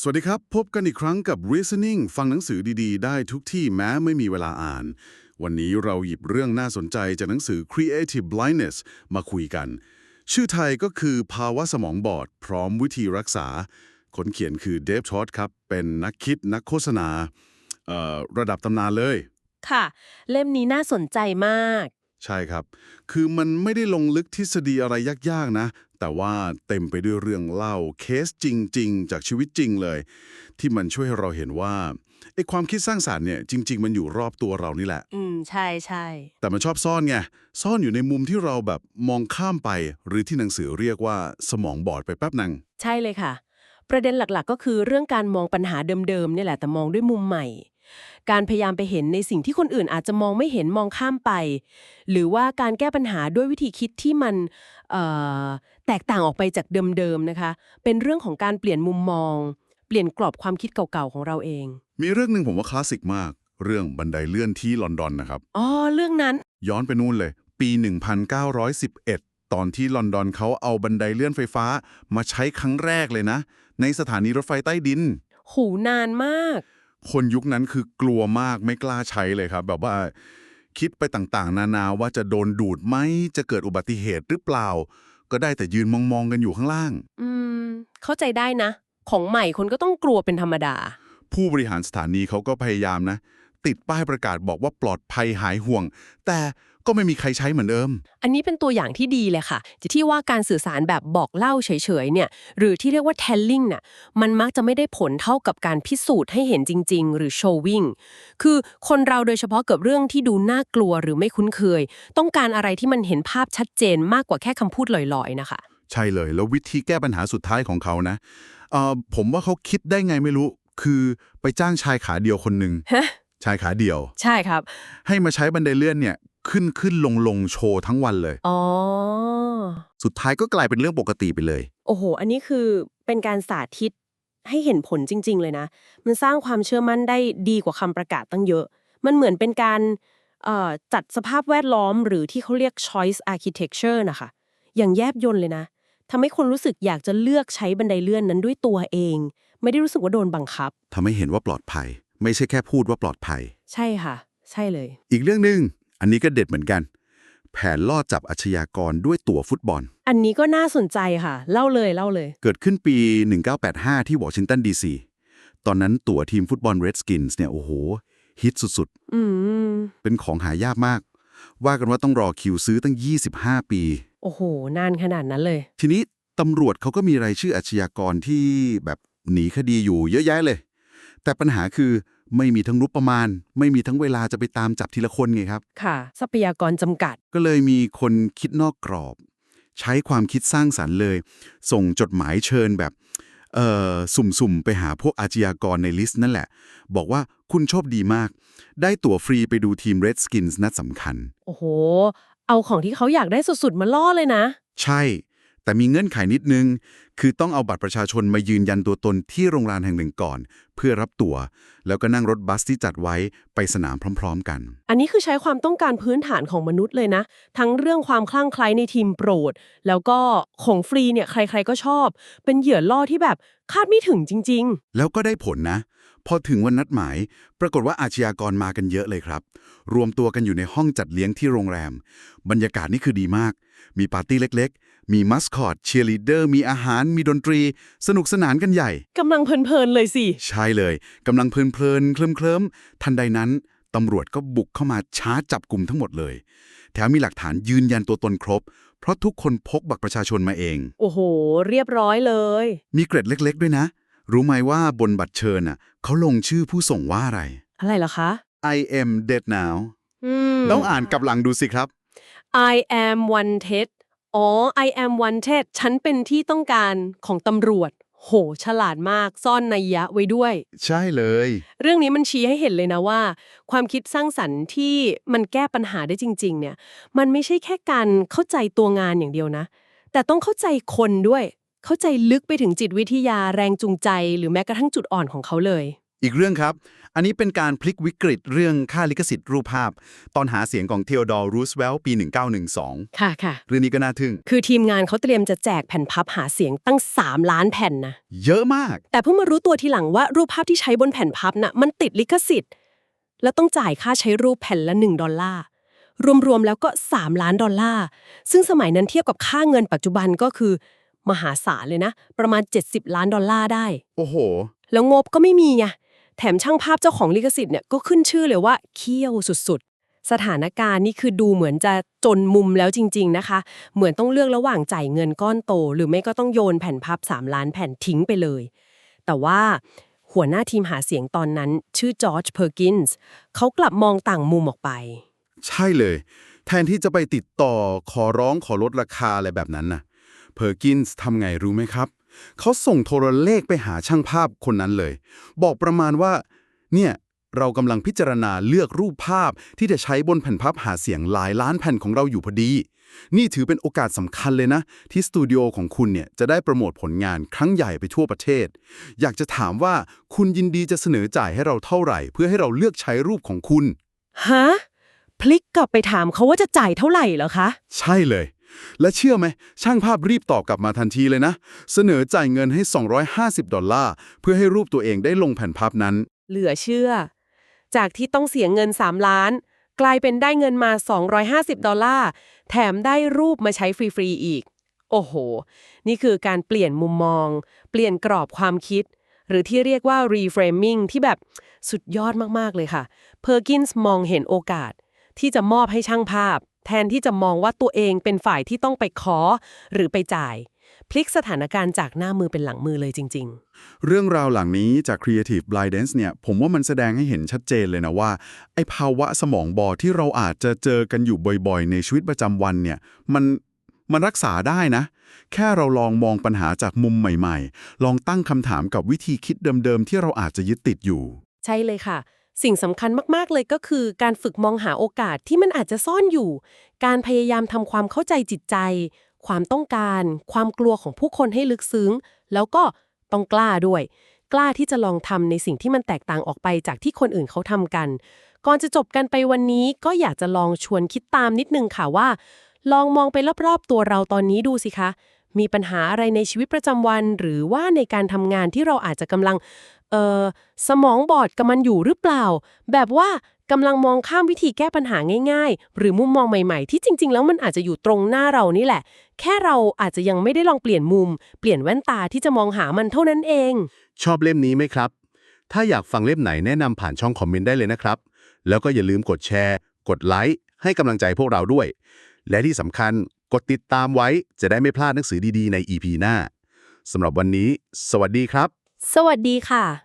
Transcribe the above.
สวัสดีครับ พบกันอีกครั้งกับ Reasoning ฟังหนังสือดีๆ ได้ทุกที่แม้ไม่มีเวลาอ่าน วันนี้เราหยิบเรื่องน่าสนใจจากหนังสือ Creative Blindness มาคุยกัน ชื่อไทยก็คือภาวะสมองบอด พร้อมวิธีรักษา คนเขียนคือเดฟทอดครับ เป็นนักคิดนักโฆษณาเอ่อระดับตำนานเลย ค่ะ เล่มนี้น่าสนใจมาก ใช่ครับ คือมันไม่ได้ลงลึกทฤษฎีอะไรยากๆนะ แต่ว่าเต็มไปด้วยเรื่องเล่าเคสจริง ๆ จากชีวิตจริงเลย ที่มันช่วยให้เราเห็นว่าไอ้ความคิดสร้างสารรค์เนี่ยจริง ๆ มันอยู่รอบตัวเรานี่แหละ อืม ใช่ใช่แต่มันชอบซ่อนไงซ่อนอยู่ในมุมที่เราแบบมองข้ามไป หรือที่หนังสือเรียกว่าสมองบอดไปแป๊บหนึ่งใช่เลยค่ะ ประเด็นหลักๆ ก็คือเรื่องการมองปัญหาเดิมๆเนี่ยแหละแต่มองด้วยมุมใหม่ การพยายามไปเห็นในสิ่งที่คนอื่นอาจจะมองไม่เห็นมองข้ามไป หรือว่าการแก้ปัญหาด้วยวิธีคิดที่มันเอ่อ แตกต่างออกไปจากเดิมๆนะคะ เป็นเรื่องของการเปลี่ยนมุมมอง เปลี่ยนกรอบความคิดเก่าๆของเราเอง มีเรื่องหนึ่งผมว่าคลาสสิกมาก เรื่องบันไดเลื่อนที่ลอนดอนนะครับ อ๋อ เรื่องนั้น ย้อนไปนู่นเลย ปี 1911 ตอนที่ลอนดอนเขาเอาบันไดเลื่อนไฟฟ้า มาใช้ครั้งแรกเลยนะ ในสถานีรถไฟใต้ดิน หูนานมาก คนยุคนั้นคือกลัวมากไม่กล้าใช้เลยครับ แบบว่าคิดไปต่างๆ นานาว่าจะโดนดูดไหมจะเกิดอุบัติเหตุหรือเปล่า ก็ได้แต่ยืนมองๆกันอยู่ข้างล่าง อืม เข้าใจได้นะ ของใหม่คนก็ต้องกลัวเป็นธรรมดา ผู้บริหารสถานีเขาก็พยายามนะ ติดป้ายประกาศบอกว่าปลอดภัยหายห่วง แต่ ก็ไม่มีใครใช้เหมือนเดิม อันนี้เป็นตัวอย่างที่ดีเลยค่ะจะที่ว่าการสื่อสารแบบบอกเล่าเฉยๆเนี่ย หรือที่เรียกว่า telling น่ะ มันมักจะไม่ได้ผลเท่ากับการพิสูจน์ให้เห็นจริง ๆ หรือ showing คือคนเราโดยเฉพาะกับเรื่องที่ดูน่ากลัวหรือไม่คุ้นเคย ต้องการอะไรที่มันเห็นภาพชัดเจนมากกว่าแค่คำพูดลอยๆ นะคะ ใช่เลย แล้ววิธีแก้ปัญหาสุดท้ายของเขานะเอ่อผมว่าเขาคิดได้ไงไม่รู้ คือไปจ้างชายขาเดียวคนหนึ่งฮะชายขาเดียว ใช่ครับ ให้มาใช้บันไดเลื่อนเนี่ย ขึ้นขึ้นลงลงโชว์ทั้งวันเลย อ๋อ สุดท้ายก็กลายเป็นเรื่องปกติไปเลย โอ้โห อันนี้คือเป็นการสาธิตให้เห็นผลจริง ๆ เลยนะ มันสร้างความเชื่อมั่นได้ดีกว่าคำประกาศตั้งเยอะ มันเหมือนเป็นการเอ่อจัดสภาพแวดล้อมหรือที่เขาเรียก choice architecture นะคะ อย่างแยบยลเลยนะทำให้คนรู้สึกอยากจะเลือกใช้บันไดเลื่อนนั้นด้วยตัวเอง ไม่ได้รู้สึกว่าโดนบังคับ ทำให้เห็นว่าปลอดภัย ไม่ใช่แค่พูดว่าปลอดภัย ใช่ค่ะ ใช่เลย อีกเรื่องหนึ่ง อันนี้ก็เด็ดเหมือนกัน แผนล่อจับอาชญากรด้วยตั๋วฟุตบอล อันนี้ก็น่าสนใจค่ะ เล่าเลยเล่าเลย เกิดขึ้นปี 1985 ที่วอชิงตันดีซีตอนนั้นตั๋วทีมฟุตบอล Redskins เนี่ยโอ้โห ฮิตสุดอืมๆเป็นของหายากมาก ว่ากันว่าต้องรอคิวซื้อตั้ง 25 ปี โอ้โห นานขนาดนั้นเลย ทีนี้ตำรวจเขาก็มีรายชื่ออาชญากรที่แบบหนีคดีอยู่เยอะแยะเลย แต่ปัญหาคือ ไม่มีทั้งงบประมาณ ไม่มีทั้งเวลาจะไปตามจับทีละคนไงครับ ค่ะ ทรัพยากรจำกัด ก็เลยมีคนคิดนอกกรอบ ใช้ความคิดสร้างสรรค์เลย ส่งจดหมายเชิญแบบเอ่อสุ่มๆ ไปหาพวกอาชญากรในลิสต์นั่นแหละ บอกว่าคุณโชคดีมาก ได้ตั๋วฟรีไปดูทีม Redskins นัดสำคัญ โอ้โห เอาของที่เขาอยากได้สุดๆ มาล่อเลยนะ ใช่ แต่มีเงื่อนไขนิดนึง คือต้องเอาบัตรประชาชนมายืนยันตัวตนที่โรงแรมแห่งหนึ่งก่อน เพื่อรับตั๋ว แล้วก็นั่งรถบัสที่จัดไว้ไปสนามพร้อม ๆ กัน อันนี้คือใช้ความต้องการพื้นฐานของมนุษย์เลยนะ ทั้งเรื่องความคลั่งไคล้ในทีมโปรด แล้วก็ของฟรีเนี่ยใครๆก็ชอบ เป็นเหยื่อล่อที่แบบคาดไม่ถึงจริงแล้วก็ได้ผลนะ พอถึงวันนัดหมาย ปรากฏว่าอาชญากรมากันเยอะเลยครับ รวมตัวกันอยู่ในห้องจัดเลี้ยงที่โรงแรม บรรยากาศนี่คือดีมาก มีปาร์ตี้เล็กๆ มีมัสคอตเชียร์ลีดเดอร์มีอาหารมีดนตรี สนุกสนานกันใหญ่ๆกำลังเพลินๆเลยสิ ใช่เลยกำลังเพลินๆเคลิ้มเคลิมๆทันใดนั้นตำรวจก็บุกเข้ามาช้าจับกลุ่มทั้งหมดเลย แถมมีหลักฐานยืนยันตัวตนครบ เพราะทุกคนพกบัตรประชาชนมาเอง โอ้โห เรียบร้อยเลย มีเกร็ดเล็ก ๆ ด้วยนะ รู้ไหมว่าบนบัตรเชิญน่ะเขาลงชื่อผู้ส่งว่าอะไร อะไรเหรอคะ I am dead now อืมต้องอ่านกลับหลังดูสิครับ I am wanted อ๋อ I am wanted ฉันเป็นที่ต้องการของตำรวจ โห ฉลาดมาก ซ่อนนัยยะไว้ด้วย ใช่เลย เรื่องนี้มันชี้ให้เห็นเลยนะว่า ความคิดสร้างสรรค์ที่มันแก้ปัญหาได้จริง ๆ เนี่ย มันไม่ใช่แค่การเข้าใจตัวงานอย่างเดียวนะ แต่ต้องเข้าใจคนด้วย เข้าใจลึกไปถึงจิตวิทยาแรงจูงใจ หรือแม้กระทั่งจุดอ่อนของเขาเลย อีกเรื่องครับ อันนี้เป็นการพลิกวิกฤตเรื่องค่าลิขสิทธิ์รูปภาพ ตอนหาเสียงของเทโอดอร์รูสเวลต์ปี 1912 ค่ะค่ะเรื่องนี้ก็น่าทึ่ง คือทีมงานเขาเตรียมจะแจกแผ่นพับหาเสียงตั้ง 3 ล้านแผ่นนะ เยอะมาก แต่เพิ่งมารู้ตัวทีหลังว่ารูปภาพที่ใช้บนแผ่นพับน่ะมันติดลิขสิทธิ์ แล้วต้องจ่ายค่าใช้รูปแผ่นละ 1 ดอลลาร์ รวมๆแล้วก็ 3 ล้านดอลลาร์ ซึ่งสมัยนั้นเทียบกับค่าเงินปัจจุบันก็คือ มหาศาลเลยนะ ประมาณ 70 ล้านดอลลาร์ได้ โอ้โห แล้วงบก็ไม่มีไง แถมช่างภาพเจ้าของลิขสิทธิ์เนี่ยก็ขึ้นชื่อเลยว่าเคี่ยวสุดๆ สถานการณ์นี่คือดูเหมือนจะจนมุมแล้วจริง ๆนะคะ เหมือนต้องเลือกระหว่างจ่ายเงินก้อนโต หรือไม่ก็ต้องโยนแผ่นพับ 3 ล้านแผ่นทิ้งไปเลย แต่ว่าหัวหน้าทีมหาเสียงตอนนั้น ชื่อจอร์จเพอร์กินส์เขากลับมองต่างมุมออกไป ใช่เลย แทนที่จะไปติดต่อขอร้องขอลดราคาอะไรแบบนั้นนะเพอร์กินส์ทำไงรู้ไหมครับเขาส่งโทรเลขไปหาช่างภาพคนนั้นเลย บอกประมาณว่า เนี่ย เรากำลังพิจารณาเลือกรูปภาพที่จะใช้บนแผ่นพับหาเสียงหลายล้านแผ่นของเราอยู่พอดี นี่ถือเป็นโอกาสสำคัญเลยนะ ที่สตูดิโอของคุณเนี่ยจะได้โปรโมทผลงานครั้งใหญ่ไปทั่วประเทศ อยากจะถามว่าคุณยินดีจะเสนอจ่ายให้เราเท่าไหร่ เพื่อให้เราเลือกใช้รูปของคุณฮะพลิกกลับไปถามเขาว่าจะจ่ายเท่าไหร่เหรอคะ ใช่เลย และเชื่อไหม ช่างภาพรีบตอบกลับมาทันทีเลยนะ เสนอจ่ายเงินให้ 250 ดอลลาร์ เพื่อให้รูปตัวเองได้ลงแผ่นพับนั้น เหลือเชื่อ จากที่ต้องเสียเงิน 3 ล้าน กลายเป็นได้เงินมา 250 ดอลลาร์ แถมได้รูปมาใช้ฟรีๆอีก โอ้โห นี่คือการเปลี่ยนมุมมอง เปลี่ยนกรอบความคิด หรือที่เรียกว่า reframing ที่แบบสุดยอดมากๆเลยค่ะเพอร์กินส์มองเห็นโอกาสที่จะมอบให้ช่างภาพ แทนที่จะมองว่าตัวเองเป็นฝ่ายที่ต้องไปขอ หรือไปจ่าย พลิกสถานการณ์จากหน้ามือเป็นหลังมือเลยจริง ๆ เรื่องราวหลังนี้จาก Creative Blindness เนี่ย ผมว่ามันแสดงให้เห็นชัดเจนเลยนะว่า ไอ้ภาวะสมองบอดที่เราอาจจะเจอกันอยู่บ่อยๆ ในชีวิตประจำวันเนี่ย มันมันรักษาได้นะ แค่เราลองมองปัญหาจากมุมใหม่ ๆ ลองตั้งคำถามกับวิธีคิดเดิมๆ ที่เราอาจจะยึดติดอยู่ ใช่เลยค่ะ สิ่งสำคัญมากๆเลยก็คือการฝึกมองหาโอกาสที่มันอาจจะซ่อนอยู่ การพยายามทำความเข้าใจจิตใจ ความต้องการ ความกลัวของผู้คนให้ลึกซึ้ง แล้วก็ต้องกล้าด้วย กล้าที่จะลองทำในสิ่งที่มันแตกต่างออกไปจากที่คนอื่นเขาทำกัน ก่อนจะจบกันไปวันนี้ก็อยากจะลองชวนคิดตามนิดนึงค่ะว่า ลองมองไปรอบๆตัวเราตอนนี้ดูสิคะมีปัญหาอะไรในชีวิตประจำวัน หรือว่าในการทำงานที่เราอาจจะกำลัง เออสมองบอดกับมันอยู่หรือเปล่า แบบว่ากำลังมองข้ามวิธีแก้ปัญหาง่าย ๆ หรือมุมมองใหม่ๆ ที่จริง ๆ แล้วมันอาจจะอยู่ตรงหน้าเรานี่แหละ แค่เราอาจจะยังไม่ได้ลองเปลี่ยนมุม เปลี่ยนแว่นตาที่จะมองหามันเท่านั้นเอง ชอบเล่มนี้ไหมครับ ถ้าอยากฟังเล่มไหนแนะนำผ่านช่องคอมเมนต์ได้เลยนะครับ แล้วก็อย่าลืมกดแชร์ กดไลค์ให้กำลังใจพวกเราด้วย และที่สำคัญกดติดตามไว้จะได้ไม่พลาดหนังสือดีๆใน EP หน้าสำหรับวันนี้ สวัสดีครับ สวัสดีค่ะ